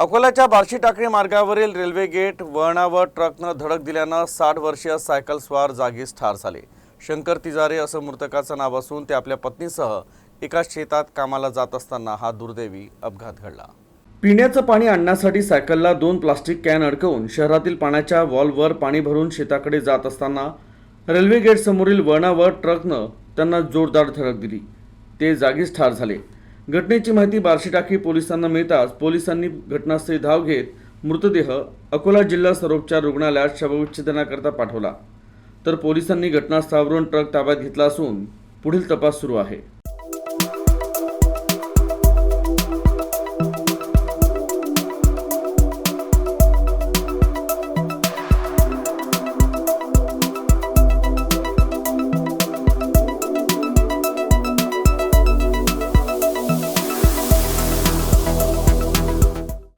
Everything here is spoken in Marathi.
अकोल्याच्या बार्शी टाकळी मार्गावरील रेल्वे गेट वळणावर ट्रकनं धडक दिल्यानं साठ वर्षीय सायकल स्वार जागीच ठार झाले. शंकर तिजारे असं मृतकाचं नाव असून ते आपल्या पत्नीसह एका शेतात कामाला जात असताना हा दुर्दैवी अपघात घडला. पिण्याचं पाणी आणण्यासाठी सायकलला दोन प्लास्टिक कॅन अडकवून शहरातील पाण्याच्या वॉलवर पाणी भरून शेताकडे जात असताना रेल्वे गेट समोरील वळणावर ट्रकनं त्यांना जोरदार धडक दिली. ते जागीच ठार झाले. घटनेची माहिती बार्शी टाकी पोलिसांना मिळताच पोलिसांनी घटनास्थळी धाव घेत मृतदेह अकोला जिल्हा सर्वोपचार रुग्णालयात शवविच्छेदनाकरता पाठवला. तर पोलिसांनी घटनास्थळावरून ट्रक ताब्यात घेतला असून पुढील तपास सुरू आहे.